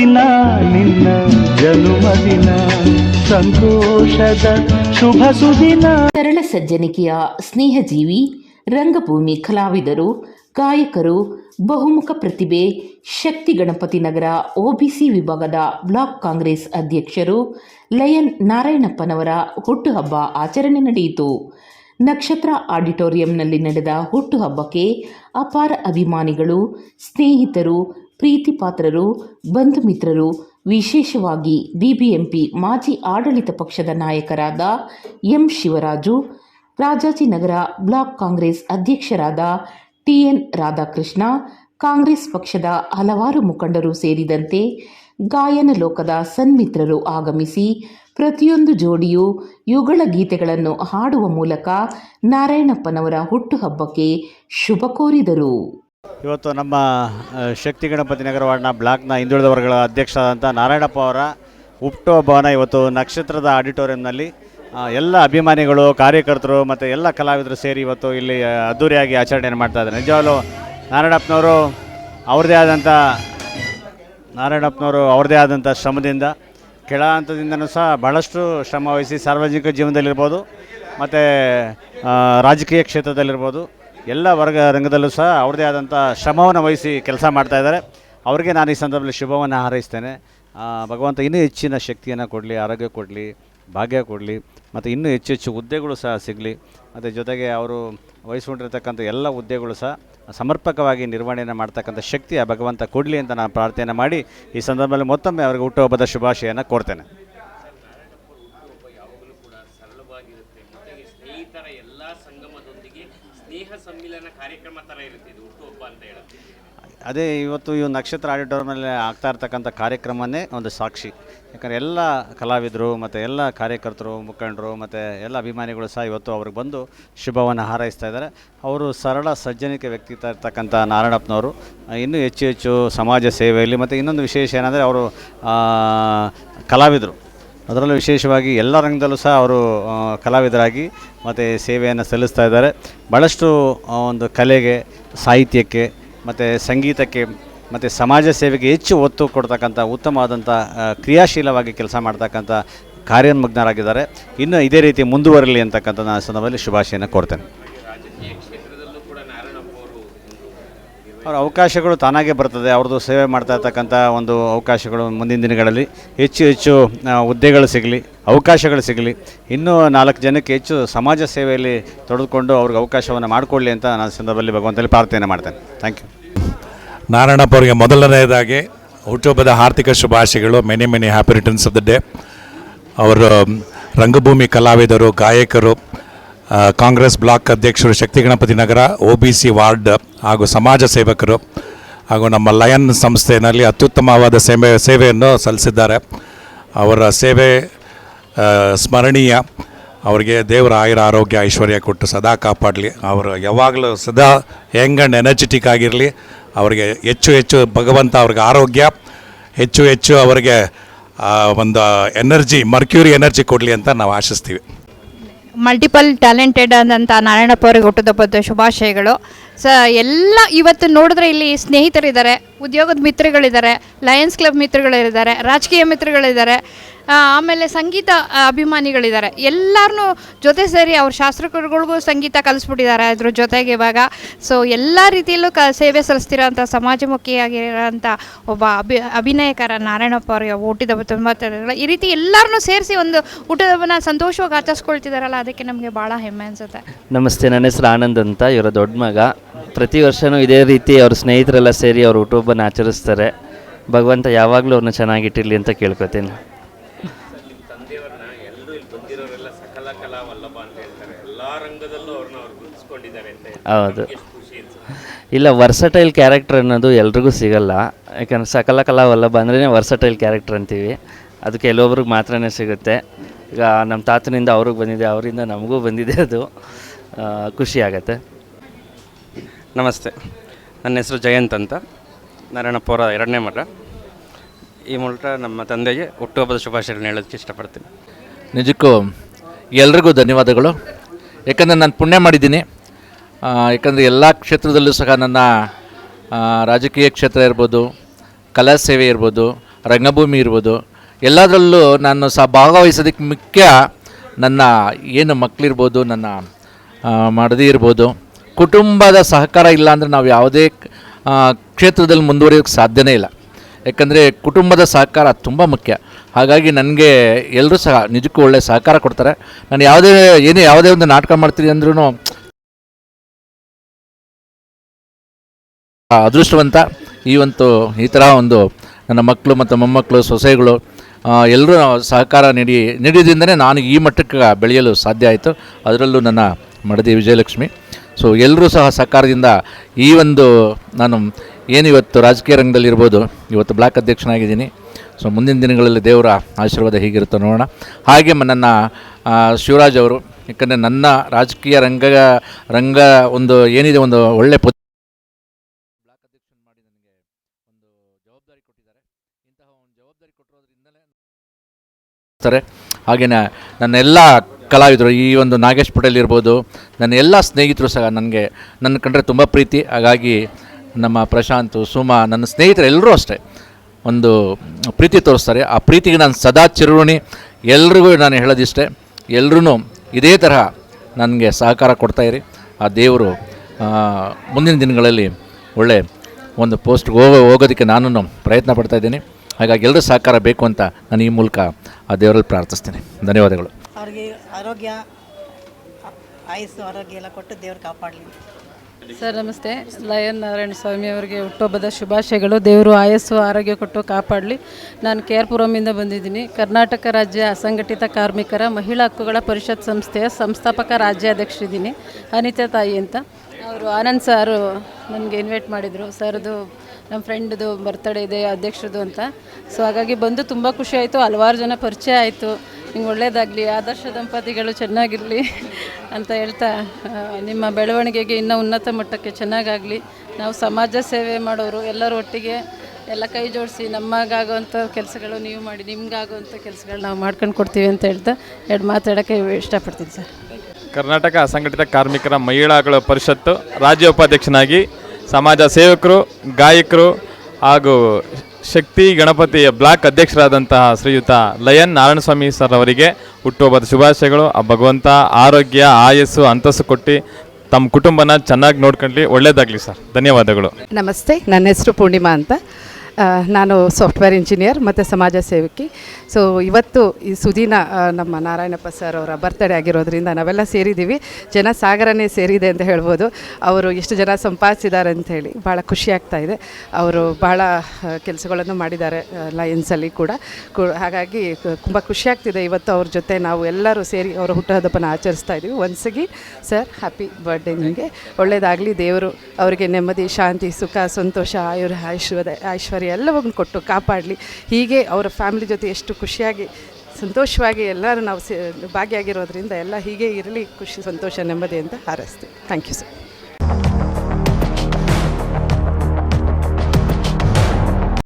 ದಿನ ನಿನ್ನ ಜನುಮದಿನ ಸಂತೋಷದ ಶುಭ ಸುದಿನ. ಸರಳ ಸಜ್ಜನಿಕೆಯ ಸ್ನೇಹಜೀವಿ, ರಂಗಭೂಮಿ ಕಲಾವಿದರು, ಗಾಯಕರು, ಬಹುಮುಖ ಪ್ರತಿಭೆ, ಶಕ್ತಿ ಗಣಪತಿ ನಗರ ಒಬಿಸಿ ವಿಭಾಗದ ಬ್ಲಾಕ್ ಕಾಂಗ್ರೆಸ್ ಅಧ್ಯಕ್ಷರು ಲಯನ್ ನಾರಾಯಣಪ್ಪನವರ ಹುಟ್ಟುಹಬ್ಬ ಆಚರಣೆ ನಡೆಯಿತು. ನಕ್ಷತ್ರ ಆಡಿಟೋರಿಯಂನಲ್ಲಿ ನಡೆದ ಹುಟ್ಟುಹಬ್ಬಕ್ಕೆ ಅಪಾರ ಅಭಿಮಾನಿಗಳು, ಸ್ನೇಹಿತರು ಪ್ರೀತಿಪಾತ್ರರು ಬಂಧು ಮಿತ್ರರು, ವಿಶೇಷವಾಗಿ ಬಿಬಿಎಂಪಿ ಮಾಜಿ ಆಡಳಿತ ಪಕ್ಷದ ನಾಯಕರಾದ ಎಂ ಶಿವರಾಜು ರಾಜಾಜಿನಗರ ಬ್ಲಾಕ್ ಕಾಂಗ್ರೆಸ್ ಅಧ್ಯಕ್ಷರಾದ ಟಿಎನ್ ರಾಧಾಕೃಷ್ಣ, ಕಾಂಗ್ರೆಸ್ ಪಕ್ಷದ ಹಲವಾರು ಮುಖಂಡರು ಸೇರಿದಂತೆ ಗಾಯನ ಲೋಕದ ಸನ್ಮಿತ್ರರು ಆಗಮಿಸಿ ಪ್ರತಿಯೊಂದು ಜೋಡಿಯು ಯುಗಳ ಗೀತೆಗಳನ್ನು ಹಾಡುವ ಮೂಲಕ ನಾರಾಯಣಪ್ಪನವರ ಹುಟ್ಟುಹಬ್ಬಕ್ಕೆ ಶುಭ ಕೋರಿದರು. ಇವತ್ತು ನಮ್ಮ ಶಕ್ತಿ ಗಣಪತಿ ನಗರ ವಾರ್ಡ್ನ ಬ್ಲಾಕ್ನ ಹಿಂದುಳಿದ ವರ್ಗಗಳ ಅಧ್ಯಕ್ಷರಾದಂಥ ನಾರಾಯಣಪ್ಪ ಅವರ ಹುಟ್ಟುಹಬ್ಬವನ್ನು ಇವತ್ತು ನಕ್ಷತ್ರದ ಆಡಿಟೋರಿಯಂನಲ್ಲಿ ಎಲ್ಲ ಅಭಿಮಾನಿಗಳು, ಕಾರ್ಯಕರ್ತರು ಮತ್ತು ಎಲ್ಲ ಕಲಾವಿದರು ಸೇರಿ ಇವತ್ತು ಇಲ್ಲಿ ಅದ್ದೂರಿಯಾಗಿ ಆಚರಣೆಯನ್ನು ಮಾಡ್ತಾ ಇದ್ದಾರೆ. ನಿಜವಾಗಲೂ ನಾರಾಯಣಪ್ಪನವರು ಅವ್ರದ್ದೇ ಆದಂಥ, ನಾರಾಯಣಪ್ಪನವರು ಅವ್ರದ್ದೇ ಆದಂಥ ಶ್ರಮದಿಂದ ಕೆಳ ಹಂತದಿಂದನೂ ಸಹ ಭಾಳಷ್ಟು ಶ್ರಮ ವಹಿಸಿ ಸಾರ್ವಜನಿಕ ಜೀವನದಲ್ಲಿರ್ಬೋದು, ಮತ್ತು ರಾಜಕೀಯ ಕ್ಷೇತ್ರದಲ್ಲಿರ್ಬೋದು. ಎಲ್ಲ ವರ್ಗ ರಂಗದಲ್ಲೂ ಸಹ ಅವ್ರದ್ದೇ ಆದಂಥ ಶ್ರಮವನ್ನು ವಹಿಸಿ ಕೆಲಸ ಮಾಡ್ತಾ ಇದ್ದಾರೆ. ಅವರಿಗೆ ನಾನು ಈ ಸಂದರ್ಭದಲ್ಲಿ ಶುಭವನ್ನು ಹಾರೈಸ್ತೇನೆ. ಭಗವಂತ ಇನ್ನೂ ಹೆಚ್ಚಿನ ಶಕ್ತಿಯನ್ನು ಕೊಡಲಿ, ಆರೋಗ್ಯ ಕೊಡಲಿ, ಭಾಗ್ಯ ಕೊಡಲಿ, ಮತ್ತು ಇನ್ನೂ ಹೆಚ್ಚು ಹೆಚ್ಚು ಹುದ್ದೆಗಳು ಸಹ ಸಿಗಲಿ, ಮತ್ತು ಜೊತೆಗೆ ಅವರು ವಹಿಸ್ಕೊಂಡಿರ್ತಕ್ಕಂಥ ಎಲ್ಲ ಹುದ್ದೆಗಳು ಸಹ ಸಮರ್ಪಕವಾಗಿ ನಿರ್ವಹಣೆಯನ್ನು ಮಾಡ್ತಕ್ಕಂಥ ಶಕ್ತಿ ಆ ಭಗವಂತ ಕೊಡಲಿ ಅಂತ ನಾನು ಪ್ರಾರ್ಥನೆ ಮಾಡಿ ಈ ಸಂದರ್ಭದಲ್ಲಿ ಮತ್ತೊಮ್ಮೆ ಅವರಿಗೆ ಹುಟ್ಟುಹಬ್ಬದ ಶುಭಾಶಯನ ಕೋರ್ತೇನೆ ಸ್ನೇಹಿತರ ಎಲ್ಲ ಸಂಗಮದೊಂದಿಗೆ ಸ್ನೇಹ ಸಮ್ಮಿಲನ ಕಾರ್ಯಕ್ರಮ ಅದೇ ಇವತ್ತು ಈ ನಕ್ಷತ್ರ ಆಡಿಟೋರಿಯಂನಲ್ಲಿ ಆಗ್ತಾ ಇರ್ತಕ್ಕಂಥ ಕಾರ್ಯಕ್ರಮನೇ ಒಂದು ಸಾಕ್ಷಿ. ಯಾಕಂದರೆ ಎಲ್ಲ ಕಲಾವಿದರು ಮತ್ತು ಎಲ್ಲ ಕಾರ್ಯಕರ್ತರು, ಮುಖಂಡರು ಮತ್ತು ಎಲ್ಲ ಅಭಿಮಾನಿಗಳು ಸಹ ಇವತ್ತು ಅವ್ರಿಗೆ ಬಂದು ಶುಭವನ್ನು ಹಾರೈಸ್ತಾ ಇದ್ದಾರೆ. ಅವರು ಸರಳ, ಸಜ್ಜನಿಕೆ ವ್ಯಕ್ತಿತ್ವ ಇರ್ತಕ್ಕಂಥ ನಾರಾಯಣಪ್ಪನವರು. ಇನ್ನೂ ಹೆಚ್ಚು ಹೆಚ್ಚು ಸಮಾಜ ಸೇವೆಯಲ್ಲಿ ಮತ್ತು ಇನ್ನೊಂದು ವಿಶೇಷ ಏನಂದರೆ ಅವರು ಕಲಾವಿದರು. ಅದರಲ್ಲೂ ವಿಶೇಷವಾಗಿ ಎಲ್ಲ ರಂಗದಲ್ಲೂ ಸಹ ಅವರು ಕಲಾವಿದರಾಗಿ ಮತ್ತು ಸೇವೆಯನ್ನು ಸಲ್ಲಿಸ್ತಾ ಇದ್ದಾರೆ. ಭಾಳಷ್ಟು ಒಂದು ಕಲೆಗೆ, ಸಾಹಿತ್ಯಕ್ಕೆ ಮತ್ತು ಸಂಗೀತಕ್ಕೆ ಮತ್ತು ಸಮಾಜ ಸೇವೆಗೆ ಹೆಚ್ಚು ಒತ್ತು ಕೊಡ್ತಕ್ಕಂಥ ಉತ್ತಮವಾದಂಥ ಕ್ರಿಯಾಶೀಲವಾಗಿ ಕೆಲಸ ಮಾಡ್ತಕ್ಕಂಥ ಕಾರ್ಯೋನ್ಮಗ್ನರಾಗಿದ್ದಾರೆ ಇನ್ನು ಇದೇ ರೀತಿ ಮುಂದುವರಲಿ ಅಂತಕ್ಕಂಥ ನಾನು ಸಂದರ್ಭದಲ್ಲಿ ಶುಭಾಶಯನ ಕೋರ್ತೇನೆ ರಾಜಕೀಯ ಕ್ಷೇತ್ರದಲ್ಲೂ ಕೂಡ ನಾರಾಯಣಪ್ಪ ಅವರು ಅವ್ರ ಅವಕಾಶಗಳು ತಾನಾಗೇ ಬರ್ತದೆ. ಅವ್ರದ್ದು ಸೇವೆ ಮಾಡ್ತಾ ಇರ್ತಕ್ಕಂಥ ಒಂದು ಅವಕಾಶಗಳು ಮುಂದಿನ ದಿನಗಳಲ್ಲಿ ಹೆಚ್ಚು ಹೆಚ್ಚು ಹುದ್ದೆಗಳು ಸಿಗಲಿ, ಅವಕಾಶಗಳು ಸಿಗಲಿ. ಇನ್ನೂ ನಾಲ್ಕು ಜನಕ್ಕೆ ಹೆಚ್ಚು ಸಮಾಜ ಸೇವೆಯಲ್ಲಿ ತೊಡೆದುಕೊಂಡು ಅವ್ರಿಗೆ ಅವಕಾಶವನ್ನು ಮಾಡಿಕೊಳ್ಳಿ ಅಂತ ನಾನು ಸಂದರ್ಭದಲ್ಲಿ ಭಗವಂತಲ್ಲಿ ಪ್ರಾರ್ಥನೆ ಮಾಡ್ತೇನೆ. ಥ್ಯಾಂಕ್ ಯು ನಾರಾಯಣಪ್ಪ ಅವರಿಗೆ ಮೊದಲನೆಯದಾಗಿ ಹುಟ್ಟುಹಬ್ಬದ ಆರ್ಥಿಕ ಶುಭಾಶಯಗಳು. Many many happy returns of the day ಅವರು ರಂಗಭೂಮಿ ಕಲಾವಿದರು, ಗಾಯಕರು ಕಾಂಗ್ರೆಸ್ ಬ್ಲಾಕ್ ಅಧ್ಯಕ್ಷರು Shakti Ganapati Nagar O B C ward ಹಾಗೂ ಸಮಾಜ ಸೇವಕರು ಹಾಗೂ ನಮ್ಮ ಲಯನ್ ಸಂಸ್ಥೆಯಲ್ಲಿ ಅತ್ಯುತ್ತಮವಾದ ಸೇವೆ, ಸೇವೆಯನ್ನು ಸಲ್ಲಿಸಿದ್ದಾರೆ. ಅವರ ಸೇವೆ ಸ್ಮರಣೀಯ. ಅವರಿಗೆ ದೇವರ ಆಯುರ, ಆರೋಗ್ಯ, ಐಶ್ವರ್ಯ ಕೊಟ್ಟು ಸದಾ ಕಾಪಾಡಲಿ. ಅವರು ಯಾವಾಗಲೂ ಸದಾ ಯಂಗ್ ಆ್ಯಂಡ್ ಎನರ್ಜೆಟಿಕ್ ಆಗಿರಲಿ. ಅವರಿಗೆ ಹೆಚ್ಚು ಹೆಚ್ಚು ಭಗವಂತ ಅವ್ರಿಗೆ ಆರೋಗ್ಯ, ಹೆಚ್ಚು ಹೆಚ್ಚು ಅವರಿಗೆ ಒಂದು ಎನರ್ಜಿ, ಮರ್ಕ್ಯೂರಿ ಎನರ್ಜಿ ಕೊಡಲಿ ಅಂತ ನಾವು ಆಶಿಸ್ತೀವಿ. ಮಲ್ಟಿಪಲ್ ಟ್ಯಾಲೆಂಟೆಡ್ ಆದಂಥ ನಾರಾಯಣಪ್ಪ ಅವರಿಗೆ ಹುಟ್ಟುಹಬ್ಬದ ಶುಭಾಶಯಗಳು. ಸ ಎಲ್ಲ ಇವತ್ತು ನೋಡಿದ್ರೆ ಇಲ್ಲಿ ಸ್ನೇಹಿತರಿದ್ದಾರೆ ಉದ್ಯೋಗದ ಮಿತ್ರಗಳಿದ್ದಾರೆ ಲಯನ್ಸ್ ಕ್ಲಬ್ ಮಿತ್ರಗಳಿದ್ದಾರೆ ರಾಜಕೀಯ ಮಿತ್ರಗಳಿದ್ದಾರೆ. ಆಮೇಲೆ ಸಂಗೀತ ಅಭಿಮಾನಿಗಳಿದ್ದಾರೆ. ಎಲ್ಲರನ್ನೂ ಜೊತೆ ಸೇರಿ ಅವ್ರ ಶಾಸ್ತ್ರಗಳಿಗೂ ಸಂಗೀತ ಕಲಿಸ್ಬಿಟ್ಟಿದ್ದಾರೆ ಅದ್ರ ಜೊತೆಗೆ ಇವಾಗ. ಸೊ ಎಲ್ಲ ರೀತಿಯಲ್ಲೂ ಕ, ಸೇವೆ ಸಲ್ಲಿಸ್ತಿರೋಂಥ ಸಮಾಜಮುಖಿಯಾಗಿರೋಂಥ ಒಬ್ಬ ಅಭಿ, ಅಭಿನಯಕರ ನಾರಾಯಣಪ್ಪ ಅವರಿಗೆ ಹುಟ್ಟಿದ ತುಂಬ ಈ ರೀತಿ ಎಲ್ಲರನ್ನೂ ಸೇರಿಸಿ ಒಂದು ಹುಟ್ಟಿದಬ್ಬನ ಸಂತೋಷವಾಗಿ ಆಚರಿಸ್ಕೊಳ್ತಿದ್ದಾರಲ್ಲ, ಅದಕ್ಕೆ ನಮಗೆ ಭಾಳ ಹೆಮ್ಮೆ ಅನಿಸುತ್ತೆ. ನಮಸ್ತೆ, ನನ್ನ ಹೆಸರು ಆನಂದ್ ಅಂತ, ಇವರ ದೊಡ್ಡ ಮಗ. ಪ್ರತಿ ವರ್ಷವೂ ಇದೇ ರೀತಿ ಅವ್ರ ಸ್ನೇಹಿತರೆಲ್ಲ ಸೇರಿ ಅವ್ರ ಹುಟ್ಟುಹಬ್ಬನ ಆಚರಿಸ್ತಾರೆ. ಭಗವಂತ ಯಾವಾಗಲೂ ಅವ್ರನ್ನ ಚೆನ್ನಾಗಿಟ್ಟಿರಲಿ ಅಂತ ಕೇಳ್ಕೊತೀನಿ ತಂದೆಯವ್ರನ್ನ ಎಲ್ಲರೂ ಇಲ್ಲಿ ಬಂದಿರೋರೆಲ್ಲ ಸಕಲ ಕಲಾ ವಲ್ಲಭ ಅಂತ ಹೇಳ್ತಾರೆ ಎಲ್ಲ ರಂಗದಲ್ಲೂ ಅವ್ರನ್ನ ಅವ್ರು ಗುರುತಿಸ್ಕೊಂಡಿದ್ದಾರೆ ಅಂತ ಹೇಳ್ತಾರೆ ಹೌದು. ಇಲ್ಲ ವರ್ಸಟೈಲ್ ಕ್ಯಾರೆಕ್ಟರ್ ಅನ್ನೋದು ಎಲ್ರಿಗೂ ಸಿಗಲ್ಲ. ಯಾಕಂದ್ರೆ ಸಕಲ ಕಲಾ ವಲ್ಲಭ ಅಂದ್ರೇ ವರ್ಸಟೈಲ್ ಕ್ಯಾರೆಕ್ಟರ್ ಅಂತೀವಿ. ಅದು ಕೆಲವೊಬ್ರಿಗೆ ಮಾತ್ರನೇ ಸಿಗುತ್ತೆ. ಈಗ ನಮ್ಮ ತಾತನಿಂದ ಅವ್ರಿಗೆ ಬಂದಿದೆ ಅವರಿಂದ ನಮಗೂ ಬಂದಿದೆ ಅದು. ಖುಷಿ ಆಗತ್ತೆ. ನಮಸ್ತೆ. ನನ್ನ ಹೆಸರು ಜಯಂತ್ ಅಂತ. ನಾರಾಯಣಪುರ ಎರಡನೇ ಮಠ. ಈ ಮೂಲಕ ನಮ್ಮ ತಂದೆಗೆ ಹುಟ್ಟುಹಬ್ಬದ ಶುಭಾಶಯಗಳನ್ನ ಹೇಳೋದಕ್ಕೆ ಇಷ್ಟಪಡ್ತೀನಿ. ನಿಜಕ್ಕೂ ಎಲ್ರಿಗೂ ಧನ್ಯವಾದಗಳು. ಯಾಕಂದರೆ ನಾನು ಪುಣ್ಯ ಮಾಡಿದ್ದೀನಿ. ಯಾಕಂದರೆ ಎಲ್ಲ ಕ್ಷೇತ್ರದಲ್ಲೂ ಸಹ ನನ್ನ ರಾಜಕೀಯ ಕ್ಷೇತ್ರ ಇರ್ಬೋದು, ಕಲಾ ಸೇವೆ ಇರ್ಬೋದು, ರಂಗಭೂಮಿ ಇರ್ಬೋದು, ಎಲ್ಲದರಲ್ಲೂ ನಾನು ಸಹ ಭಾಗವಹಿಸೋದಕ್ಕೆ ಮುಖ್ಯ ನನ್ನ ಏನು ಮಕ್ಕಳಿರ್ಬೋದು ನನ್ನ ಮಡದಿ ಇರ್ಬೋದು. ಕುಟುಂಬದ ಸಹಕಾರ ಇಲ್ಲ ಅಂದರೆ ನಾವು ಯಾವುದೇ ಕ್ಷೇತ್ರದಲ್ಲಿ ಮುಂದುವರಿಯೋಕ್ಕೆ ಸಾಧ್ಯನೇ ಇಲ್ಲ. ಯಾಕಂದರೆ ಕುಟುಂಬದ ಸಹಕಾರ ತುಂಬ ಮುಖ್ಯ. ಹಾಗಾಗಿ ನನಗೆ ಎಲ್ಲರೂ ಸಹ ನಿಜಕ್ಕೂ ಒಳ್ಳೆಯ ಸಹಕಾರ ಕೊಡ್ತಾರೆ. ನಾನು ಯಾವುದೇ, ಏನೇ ಯಾವುದೇ ಒಂದು ನಾಟಕ ಮಾಡ್ತೀನಿ ಅಂದ್ರೂ ಅದೃಷ್ಟವಂತ ಈ ಒಂದು, ಈ ಥರ ಒಂದು ನನ್ನ ಮಕ್ಕಳು ಮತ್ತು ಮೊಮ್ಮಕ್ಕಳು, ಸೊಸೆಗಳು ಎಲ್ಲರೂ ಸಹಕಾರ ನೀಡಿ, ನೀಡಿದ್ರಿಂದನೇ ನಾನು ಈ ಮಟ್ಟಕ್ಕೆ ಬೆಳೆಯಲು ಸಾಧ್ಯ ಆಯಿತು. ಅದರಲ್ಲೂ ನನ್ನ ಮಡದಿ ವಿಜಯಲಕ್ಷ್ಮಿ. ಸೊ ಎಲ್ಲರೂ ಸಹ ಸಹಕಾರದಿಂದ ಈ ಒಂದು ನಾನು ಏನು ಇವತ್ತು ರಾಜಕೀಯ ರಂಗದಲ್ಲಿರ್ಬೋದು ಇವತ್ತು ಬ್ಲಾಕ್ ಅಧ್ಯಕ್ಷನಾಗಿದ್ದೀನಿ. ಸೊ ಮುಂದಿನ ದಿನಗಳಲ್ಲಿ ದೇವರ ಆಶೀರ್ವಾದ ಹೀಗಿರುತ್ತೋ ನೋಡೋಣ. ಹಾಗೆ ನನ್ನ ಶಿವರಾಜ್ ಅವರು, ಯಾಕಂದರೆ ನನ್ನ ರಾಜಕೀಯ ರಂಗ ರಂಗ ಒಂದು ಏನಿದೆ, ಒಂದು ಒಳ್ಳೆ ಪೊ ಬ್ಲಾಕ್ ಅಧ್ಯಕ್ಷನ್ ಮಾಡಿ ನನಗೆ ಒಂದು ಜವಾಬ್ದಾರಿ ಕೊಟ್ಟಿದ್ದಾರೆ ಇಂತಹ ಒಂದು ಜವಾಬ್ದಾರಿ ಕೊಟ್ಟಿರೋದ್ರಿಂದಲೇ ಹಾಗೆಯೇ ನನ್ನ ಎಲ್ಲ ಕಲಾವಿದರು, ಈ ಒಂದು ನಾಗೇಶ್ ಪಟೇಲ್ ಇರ್ಬೋದು, ನನ್ನ ಎಲ್ಲ ಸ್ನೇಹಿತರು ಸಹ ನನಗೆ, ನನ್ನ ಕಂಡ್ರೆ ತುಂಬ ಪ್ರೀತಿ. ಹಾಗಾಗಿ ನಮ್ಮ ಪ್ರಶಾಂತ್, ಸುಮಾ, ನನ್ನ ಸ್ನೇಹಿತರು ಎಲ್ಲರೂ ಅಷ್ಟೇ ಒಂದು ಪ್ರೀತಿ ತೋರಿಸ್ತಾರೆ. ಆ ಪ್ರೀತಿಗೆ ನಾನು ಸದಾ ಚಿರುಣಿ ಎಲ್ರಿಗೂ ನಾನು ಹೇಳೋದಿಷ್ಟೇ ಎಲ್ಲರೂ ಇದೇ ತರಹ ನನಗೆ ಸಹಕಾರ ಕೊಡ್ತಾಯಿರಿ ಆ ದೇವರು ಮುಂದಿನ ದಿನಗಳಲ್ಲಿ ಒಳ್ಳೆ ಒಂದು ಪೋಸ್ಟ್ಗೆ ಹೋಗೋ, ಹೋಗೋದಕ್ಕೆ ನಾನು ಪ್ರಯತ್ನ ಪಡ್ತಾ ಇದ್ದೀನಿ. ಹಾಗಾಗಿ ಎಲ್ಲರೂ ಸಹಕಾರ ಬೇಕು ಅಂತ ನಾನು ಈ ಮೂಲಕ ಆ ದೇವರಲ್ಲಿ ಪ್ರಾರ್ಥಿಸ್ತೇನೆ. ಧನ್ಯವಾದಗಳು. ಅವ್ರಿಗೆ ಆರೋಗ್ಯ ಆಯಸ್ಸು ಆರೋಗ್ಯ ಎಲ್ಲ ಕೊಟ್ಟು ದೇವ್ರು ಕಾಪಾಡಲಿ. ಸರ್ ನಮಸ್ತೆ. ಲಯನ್ ನಾರಾಯಣ ಸ್ವಾಮಿ ಅವರಿಗೆ ಹುಟ್ಟುಹಬ್ಬದ ಶುಭಾಶಯಗಳು. ದೇವರು ಆಯಸ್ಸು ಆರೋಗ್ಯ ಕೊಟ್ಟು ಕಾಪಾಡಲಿ. ನಾನು ಕೆ ಆರ್ ಪುರಮಿಂದ ಬಂದಿದ್ದೀನಿ. ಕರ್ನಾಟಕ ರಾಜ್ಯ ಅಸಂಘಟಿತ ಕಾರ್ಮಿಕರ ಮಹಿಳಾ ಹಕ್ಕುಗಳ ಪರಿಷತ್ ಸಂಸ್ಥೆಯ ಸಂಸ್ಥಾಪಕ ರಾಜ್ಯಾಧ್ಯಕ್ಷರಿದ್ದೀನಿ. ಅನಿತಾ ತಾಯಿ ಅಂತ. ಅವರು, ಆನಂದ್ ಸಾರು ನನಗೆ ಇನ್ವೈಟ್ ಮಾಡಿದರು. ಸರ್ದು ನಮ್ಮ ಫ್ರೆಂಡ್ದು ಬರ್ತಡೇ ಇದೆ, ಅಧ್ಯಕ್ಷರದು ಅಂತ. ಸೊ ಹಾಗಾಗಿ ಬಂದು ತುಂಬ ಖುಷಿ ಆಯಿತು. ಹಲವಾರು ಜನ ಪರಿಚಯ ಆಯಿತು. ನಿಮ್ಗೆ ಒಳ್ಳೆಯದಾಗಲಿ ಆದರ್ಶ ದಂಪತಿಗಳು ಚೆನ್ನಾಗಿರಲಿ ಅಂತ ಹೇಳ್ತಾ ನಿಮ್ಮ ಬೆಳವಣಿಗೆಗೆ ಇನ್ನೂ ಉನ್ನತ ಮಟ್ಟಕ್ಕೆ ಚೆನ್ನಾಗಾಗಲಿ. ನಾವು ಸಮಾಜ ಸೇವೆ ಮಾಡೋರು, ಎಲ್ಲರೂ ಒಟ್ಟಿಗೆ ಎಲ್ಲ ಕೈ ಜೋಡಿಸಿ ನಮಗಾಗುವಂಥ ಕೆಲಸಗಳು ನೀವು ಮಾಡಿ ನಿಮ್ಗಾಗುವಂಥ ಕೆಲಸಗಳು ನಾವು ಮಾಡ್ಕೊಂಡು ಕೊಡ್ತೀವಿ ಅಂತ ಹೇಳ್ತಾ, ಎರಡು ಮಾತಾಡೋಕ್ಕೆ ಇಷ್ಟಪಡ್ತೀನಿ ಸರ್. ಕರ್ನಾಟಕ ಅಸಂಘಟಿತ ಕಾರ್ಮಿಕರ ಮಹಿಳಾಗಳ ಪರಿಷತ್ತು ರಾಜ್ಯ ಉಪಾಧ್ಯಕ್ಷನಾಗಿ ಸಮಾಜ ಸೇವಕರು, ಗಾಯಕರು ಹಾಗೂ ಶಕ್ತಿ ಗಣಪತಿಯ ಬ್ಲಾಕ್ ಅಧ್ಯಕ್ಷರಾದಂತಹ ಶ್ರೀಯುತ ಲಯನ್ ನಾರಾಯಣಸ್ವಾಮಿ ಸರ್ ಅವರಿಗೆ ಹುಟ್ಟುಹಬ್ಬದ ಶುಭಾಶಯಗಳು. ಆ ಭಗವಂತ ಆರೋಗ್ಯ, ಆಯಸ್ಸು, ಅಂತಸ್ಸು ಕೊಟ್ಟು ತಮ್ಮ ಕುಟುಂಬನ ಚೆನ್ನಾಗಿ ನೋಡ್ಕೊಳ್ಳಿ ಒಳ್ಳೇದಾಗಲಿ ಸರ್. ಧನ್ಯವಾದಗಳು. ನಮಸ್ತೆ. ನನ್ನ ಹೆಸರು ಪೂರ್ಣಿಮಾ ಅಂತ. ನಾನು ಸಾಫ್ಟ್ವೇರ್ ಇಂಜಿನಿಯರ್ ಮತ್ತು ಸಮಾಜ ಸೇವಕಿ. ಸೊ ಇವತ್ತು ಈ ಸುದಿನ ನಮ್ಮ ನಾರಾಯಣಪ್ಪ ಸರ್ ಅವರ ಬರ್ತಡೇ ಆಗಿರೋದ್ರಿಂದ ನಾವೆಲ್ಲ ಸೇರಿದ್ದೀವಿ. ಜನ ಸಾಗರನೇ ಸೇರಿದೆ ಅಂತ ಹೇಳ್ಬೋದು. ಅವರು ಎಷ್ಟು ಜನ ಸಂಪಾದಿಸಿದ್ದಾರೆ ಅಂತ ಹೇಳಿ ಭಾಳ ಇದೆ. ಅವರು ಭಾಳ ಕೆಲಸಗಳನ್ನು ಮಾಡಿದ್ದಾರೆ ಲಯನ್ಸಲ್ಲಿ ಕೂಡ. ಹಾಗಾಗಿ ತುಂಬ ಖುಷಿ ಆಗ್ತಿದೆ. ಇವತ್ತು ಅವ್ರ ಜೊತೆ ನಾವು ಎಲ್ಲರೂ ಸೇರಿ ಅವರ ಹುಟ್ಟುಹಬ್ಬನ ಆಚರಿಸ್ತಾ ಇದ್ದೀವಿ ಒನ್ಸಗಿ ಸರ್ ಹ್ಯಾಪಿ ಬರ್ಡೇ ನಿಮಗೆ. ಒಳ್ಳೆಯದಾಗಲಿ ದೇವರು ಅವರಿಗೆ ನೆಮ್ಮದಿ, ಶಾಂತಿ, ಸುಖ, ಸಂತೋಷ, ಆಯುರ್ ಐಶ್ವರ್ಯ ಐಶ್ವರ್ಯ ಎಲ್ಲವನ್ನು ಕೊಟ್ಟು ಕಾಪಾಡಲಿ. ಹೀಗೆ ಅವರ ಫ್ಯಾಮಿಲಿ ಜೊತೆ ಎಷ್ಟು ಖುಷಿಯಾಗಿ, ಸಂತೋಷವಾಗಿ ಎಲ್ಲರೂ ನಾವು ಸೇ, ಭಾಗಿಯಾಗಿರೋದ್ರಿಂದ ಎಲ್ಲ ಹೀಗೆ ಇರಲಿ, ಖುಷಿ, ಸಂತೋಷ, ನೆಮ್ಮದಿ ಅಂತ ಹಾರೈಸ್ತೀವಿ. Thank you sir